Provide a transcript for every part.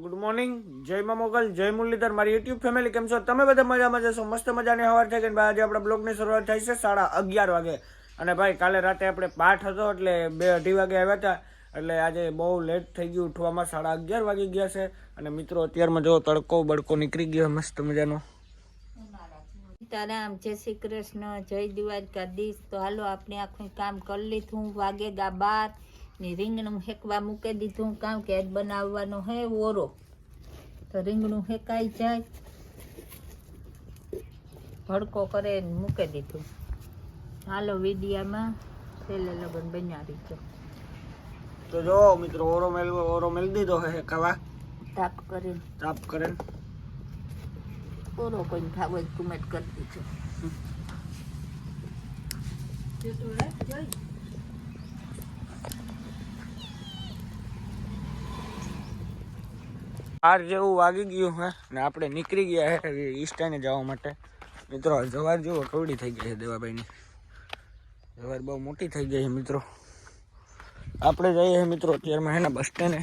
Good morning જય મા મોગલ, જય મુરલીધર. મારી યુટ્યુબ ફેમિલી કેમ છો? તમે બધા મજામાં જશો મસ્ત મજાની હવાર થઈ ગઈ ભાઈ, આજે આપણા બ્લોગની શરૂઆત થઈ છે સાડા અગિયાર વાગે. અને ભાઈ, કાલે રાતે આપણે પાઠ હતો, એટલે બે અઢી વાગે આવ્યા હતા. એટલે આજે બહુ લેટ થઈ ગયું, ઉઠવામાં સાડા અગિયાર વાગી ગયા છે. અને મિત્રો, અત્યારમાં જો તડકો બડકો નીકળી ગયો મસ્ત મજાનો. સીતારામ, જય શ્રી કૃષ્ણ, જય દ્વારકાધીશ. તો હાલો, આપણે આખું કામ કરી લીધું. વાગે ગા બાર. ને રીંગણું હેકવા મૂકી દીધું કારણ કે આજ બનાવવાનો હે ઓરો. તો રીંગણું હેકાઈ જાય. ભડકો કરે ને મૂકી દીધું. હાલો વિડિયામાં છેલ્લે લગન બન્યા દીધો તો જો મિત્રો ઓરો મેળવો ઓરો મેળ દીધો હે હેકાવા તાપ કરીને તાપ કરે. ઓરો કોઈ ખાવ કુમેટ કરી દીધું બાર જેવું વાગી ગયું હે ને આપણે નીકળી ગયા હે ઈસ્ટાને જવા માટે. મિત્રો જવાર જેવો કવડી થઈ ગઈ છે દેવાભાઈની. જવાર બહુ મોટી થઈ ગઈ છે, મિત્રો. આપણે જઈએ છીએ મિત્રો, અત્યારમાં એના બસ સ્ટેન્ડે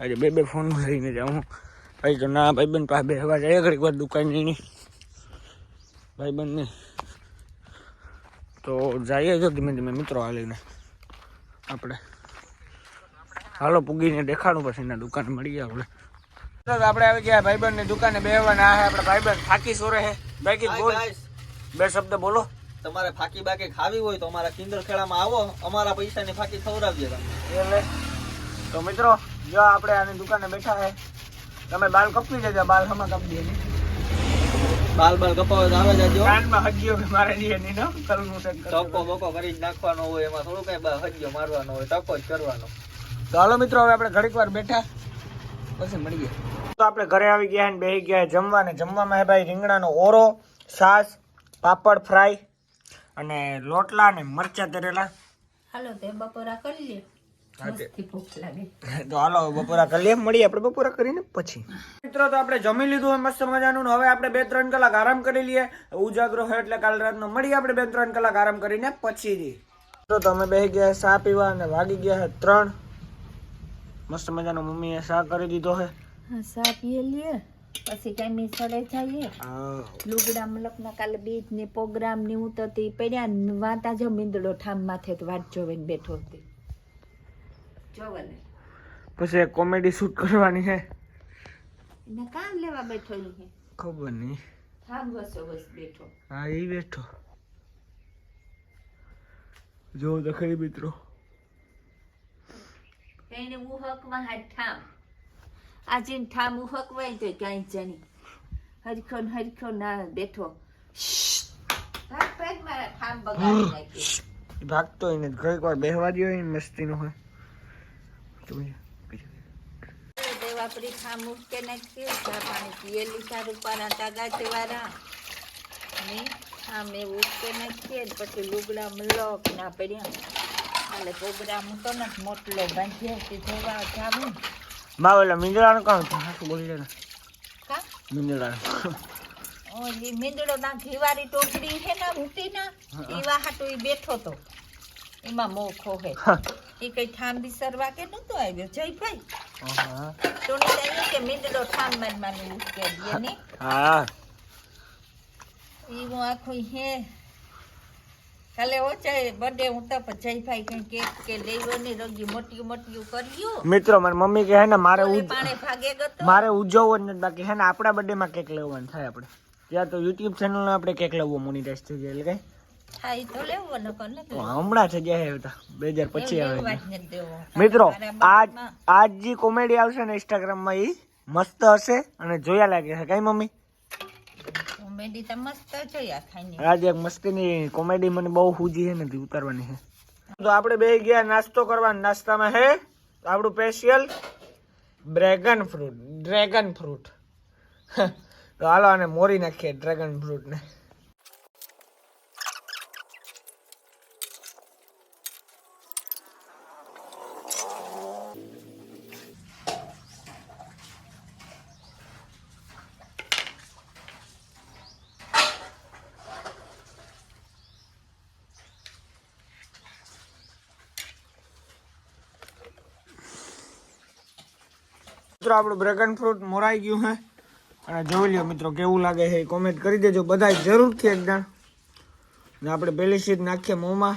આજે બે બે ફોન લઈને જાઉં ભાઈ તો ના, ભાઈબંધ પાસે બે હવા જાય, ઘડીક વાર દુકાન એની. ભાઈબંધની. તો જઈએ જો ધીમે ધીમે, મિત્રો હાલીને આપણે. હાલો, પૂગીને દેખાડું પછી એના દુકાને મળીએ આપણે તો આપણે આવી ગયા ભાઈબંધની દુકાને બેહવાના આ આપણે ભાઈબંધ ફાકી સોરે હે. બાકી બોલ. બે શબ્દ બોલો. તમારે ફાકી બાકી ખાવી હોય તો અમારા કિંદર ખેડામાં આવો અમારા પૈસાની ફાકી ખવડાવજે તમે. એટલે તો મિત્રો જો આપણે આની દુકાને બેઠા હે તમે બાલ કપી દેજો બાલ હમા કપી દે બાલ બાલ કપાવે તો આવે જજો. કાનમાં હજ્યો કે મારે નહીં એની નો? કરવું છે ટપકો બકો કરી નાખવાનો હોય એમાં થોડું કઈ બા હજ્જો મારવાનો હોય ટપકો જ કરવાનો. તો હાલો મિત્રો હવે આપણે ઘડીક વાર બેઠા. પછી મળીએ તો આપણે ઘરે આવી ગયા ને બેસી ગયા જમવા ને જમવામાં હે ભાઈ રીંગણાનો ઓરો છાસ પાપડ ફ્રાય અને લોટલા ને મરચા તરેલા. હાલો તે બપોરા કરી લે. હાચે. મસ્તી ભૂખ લાગે. તો હાલો બપોરા કરી લઈએ. મળીએ આપણે બપોરા કરીને પછી. મિત્રો તો આપણે જમી લીધું હોય મસ્ત મજાનું. હવે આપણે બે ત્રણ કલાક આરામ કરી લઈએ. ઉજાગરો હોય એટલે કાલ રાતનો મળીએ આપણે બે ત્રણ કલાક આરામ કરીને પછી. તો તમે બેસી ગયા ચા પીવા અને વાગી ગયા ત્રણ. મસ્ત મજાનો મમ્મીએ ચા કરી દીધો છે હા સા પીએ લીએ પછી કઈ મિસળે જઈએ લુગડા મલકના કાલે બીજ ને પ્રોગ્રામ ને હું તો પડ્યા ને વાતા જો મીંદડો ઠામ માથે વાટ જોવે બેઠો હતી. જોવને પછી કોમેડી શૂટ કરવાની છે એને કામ લેવા બેઠો હે. ખબર નહીં. ઠામ વસો બસ બેઠો. હા એ બેઠો. જો તો ખરી મિત્રો. એને મુહકમાં હાથ ઠામ આજે ઠામ ઉહકવાય તો કાંઈ જાણી હરખો હરખો ના બેઠો ભાગતો હોય ને ઘડીક વાર બેહવા દો હોય મસ્તી મસ્તીનો હોય દેવાપરી ઠામ ઉઠકે નાખીએ ચા પાણી પીએલી સારું પારા તાગા તેવારા ને આમ એવું ઉઠકે નાખીએ પછી લુગડા મલોક ના પડ્યા એટલે પ્રોગ્રામ તો નથી મોટલો તે જોવા જાવું. માં ઓલા મીંદડાનું કામ હતું? બોલી લે કા? મીંદડાનું. ઓલી મીંદડો ના ઘીવારી ટોપડી છે ને ઊંટી ના એવા હાટુ બેઠો તો. એમાં મોખો હે. એ કઈ ઠામ બિસરવા કે નતો આવ્યો? જયભાઈ? તો નહીં કે મીંદડો ઠામ મારી માનું દે ને. હા. એવું આખું હે કાલે ઓછા બર્થડે હું તો જય ભાઈ કઈ કેક કે લેવો ને રગી મોટી મોટી કર્યું. મિત્રો મારી મમ્મી કહે ને મારે ઓલે ઉજ- પાણે ભાગે ગતો મારે ઉજવવો જ નથી બાકી. હે ને આપણા બર્થડે માં કેક લેવાનું થાય આપણે. ત્યાં તો યુટ્યુબ ચેનલ આપણે કેક લેવો મોનિટાઈઝ થઈ જાય એટલે કઈ. તો લેવો ન ને તો હમણાં થઈ જાય હવે બે હજાર પછી આવે મિત્રો આજ આજ જે કોમેડી આવશે ને ઇન્સ્ટાગ્રામમાં એ મસ્ત હશે અને જોયા લાગે છે. કઈ મમ્મી? કોમેડી તો આજે એક મસ્તીની કોમેડી મને બહુ હુજી છે નથી ઉતારવાની છે. તો આપણે બે ગયા નાસ્તો કરવા નાસ્તામાં હે? આપણું special dragon fruit dragon fruit તો આને મોરી નાખીએ ડ્રેગન ફ્રૂટ મિત્રો, આપણું ડ્રેગન ફ્રૂટ મોરાઈ ગયું હે. અને જોઈ લ્યો મિત્રો, કેવું લાગે છે કોમેન્ટ કરી દેજો. બધા જરૂરથી એકદમ ને આપણે પેલી સીટ નાખીએ મોંમાં.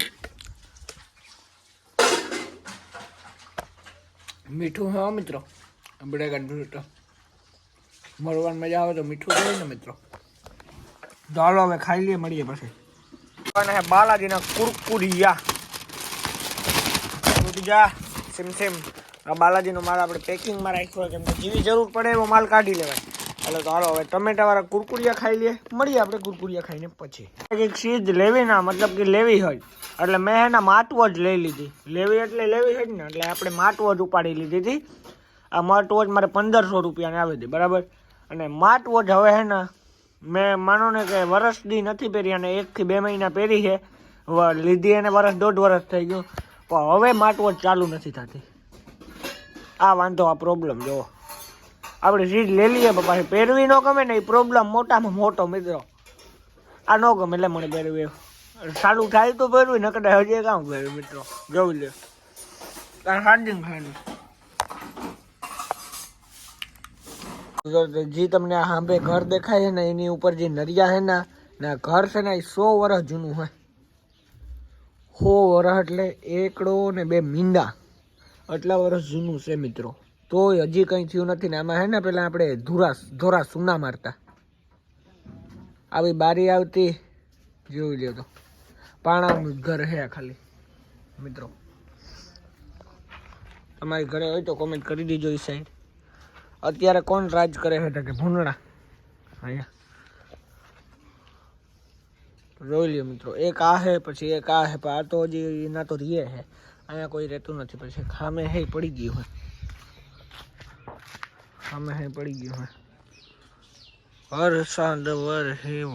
મીઠું હા મિત્રો. ડ્રેગન ફ્રૂટ મળવાની મજા આવે તો મીઠું જોઈએ ને મિત્રો. ચાલો હવે ખાઈ લઈએ, મળીએ પછી. અને બાલાજીના કુરકુરિયા. કુરકુરિયા સિમ સેમ. આ બાલાજીનો માલ આપણે પેકિંગમાં રાખ્યો કેમ કે જેવી જરૂર પડે એવો માલ કાઢી લેવાય. એટલે તો હાલો, હવે ટમેટાવાળા કુરકુરિયા ખાઈ લઈએ. મળીએ આપણે કુરકુરિયા ખાઈને પછી. એક ચીજ લેવી ના, મતલબ કે લેવી હોય. એટલે મેં એના માટવો જ લઈ લીધી. લેવી એટલે લેવી હોય ને, એટલે આપણે માટવો જ ઉપાડી લીધી હતી. આ માટવો જ મારે પંદરસો રૂપિયાની આવી હતી, બરાબર? અને માટવો જ હવે હે ને, મેં માનો ને કે વરસ દી નથી પહેરી અને એકથી બે મહિના પહેરી છે. લીધી એને વરસ દોઢ વરસ થઈ ગયું. પણ હવે માટવોચ ચાલુ નથી થતી. આ વાંધો, આ પ્રોબ્લેમ જો આપણે ચીજ લઈ લઈએ પાછી પહેરવી ન ગમે ને એ પ્રોબ્લેમ મોટામાં મોટો મિત્રો. આ ન ગમે એટલે મને પહેરવી ચાલુ થાય તો પહેરવી ન કદાચ હજી કામ પહેરવી મિત્રો. જોઈ લે. ચાર્જિંગ ખાવાનું જે તમને આ હાંભે ઘર દેખાય છે ને, એની ઉપર જે નરિયા છે ને ને ઘર છે ને, એ સો વર્ષ જૂનું હોય સો વર્ષ એટલે એકડો ને બે મીંડા. આટલા વર્ષ જૂનું છે મિત્રો. તોય હજી કંઈ થયું નથી ને આમાં હે ને પેલા આપણે ધોરા ધોરા સૂના મારતા. આવી બારી આવતી, જોઈ લ્યો તો. પાણાનું ઘર હે ખાલી, મિત્રો. તમારી ઘરે હોય તો કોમેન્ટ કરી દેજો એ સાઈડ અત્યારે કોણ રાજ કરે છે કે ભૂંડણા. અહીંયા. જોઈ લ્યો મિત્રો. એક આ હે, પછી એક આ હે, પણ આ તો હજી એના તો રીએ હે. અહીંયા કોઈ રહેતું નથી પછી ખામે હે પડી ગયું હોય. ખામે હે પડી ગયું હોય. હર સાંદ વર હેવ.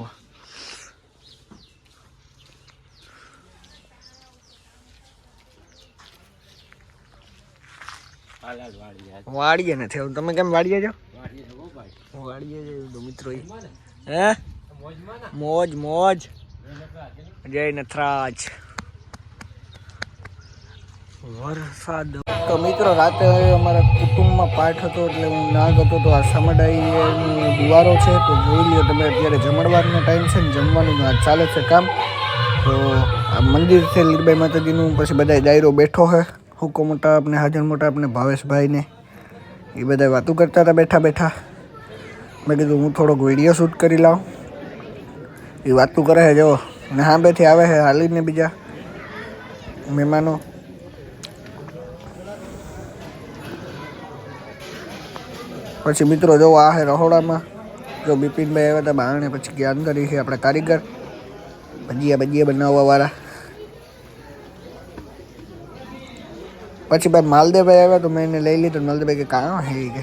વાડીએ નથી આવું. તમે કેમ વાડીએ છો? વાડીએ જયું મિત્રો. હે? મોજ મોજ. જય નથરાજ વરસાદ. તો મિત્રો રાતે અમારા કુટુંબમાં પાઠ હતો એટલે હું ના ગતો તો આ સમડાઈની દિવારો છે. તો જોઈ લ્યો તમે અત્યારે જમણવારનો ટાઈમ છે ને, જમવાનું ચાલે છે કામ. તો આ મંદિર છે લીરબાઈ માતાજીનું, પછી બધા ડાયરો બેઠો છે હુકો મોટા આપને, હાજર મોટા આપને, ભાવેશભાઈને. એ બધા વાતો કરતા હતા બેઠા બેઠા. મેં કીધું હું થોડોક વીડિયો શૂટ કરી લાવું. એ વાતું કરે છે, જો. ને હાંબેથી આવે છે હાલીને બીજા મહેમાનો. પછી મિત્રો જો આ છે રહોડામાં. જો બિપિનભાઈ આવ્યા હતા બારણે, પછી જ્ઞાન કરી છે આપણા કારીગર. ભજીયા ભજીયા બનાવવાવાળા. પછી ભાઈ માલદેવભાઈ આવ્યા તો મેં એને લઈ લીધો. માલદેવભાઈ કે કાં હે કે.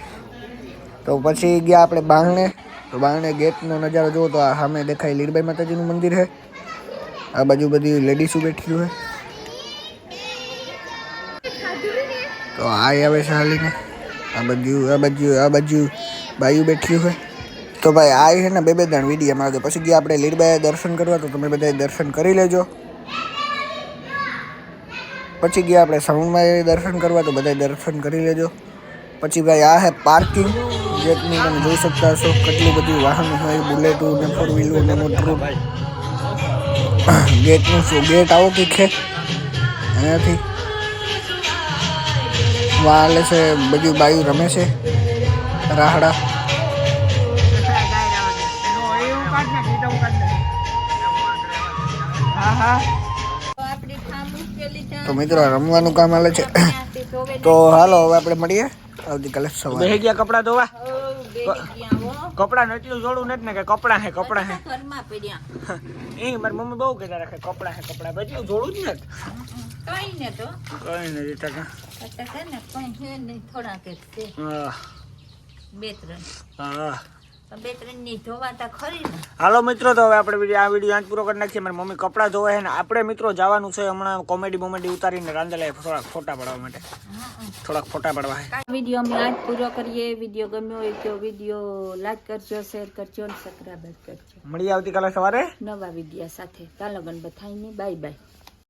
તો પછી ગયા આપણે બારણે. તો બારણે ગેટનો નજારો જુઓ તો આ સામે દેખાય લીરબાઈ માતાજીનું મંદિર છે. આ બાજુ બધી લેડીઝો બેઠી હોય. તો આ આવે છે હાલીને. આ બાજુ આ બાજુ આ બાજુ બાયુ બેઠી હોય. તો ભાઈ, આ છે ને બે બે ત્રણ વિડીયોમાં આવે પછી ગયા આપણે લીરબાઈ દર્શન કરવા, તો તમે બધા દર્શન કરી લેજો. પછી ગયા આપણે સાઉન્ડમાં દર્શન કરવા, તો બધા દર્શન કરી લેજો. પછી ભાઈ, આ હે પાર્કિંગ જેટની તમે જોઈ શકતા હશો, કેટલી બધી વાહનો હોય બુલેટો ને ફોર વ્હીલો ને મોટરું ગેટનું શું? ગેટ આવો કે છે? અહીંયાથી. વાલે છે બધી બાયું રમે છે. રાહડા. તો મિત્રો રમવાનું કામ હાલે છે. તો હાલો હવે આપણે મળીએ. આવતીકાલે સવારે. બે ગયા કપડા ધોવા. કપડા એટલું જોડું નથી ને કે કપડા હે કપડા હે. એ મારી મમ્મી બહુ કહેતા રાખે કપડા હે કપડા. બધું જોડું જ નથી. કઈ ને તો. કઈ નથી ટકા ને થોડાક જ છે બે ત્રણ હા ની ખરી હાલો મિત્રો તો હવે આપણે આ વીડિયો આજ પૂરો કરી નાખીએ. મારી મમ્મી કપડાં ધોવા છે ને આપણે મિત્રો જવાનું છે હમણાં કોમેડી બોમેડી ઉતારીને રાંધેલા થોડાક ફોટા પાડવા માટે. થોડાક ફોટા પાડવા છે. વીડિયો અમે આજ પૂરો કરીએ. વીડિયો ગમ્યો હોય તો વીડિયો લાઈક કરજો શેર કરજો અને સબસ્ક્રાઈબ કરજો. મળીએ આવતીકાલે સવારે. નવા વિડીયા સાથે. ચાલો ગણપત થાઈને બાય બાય.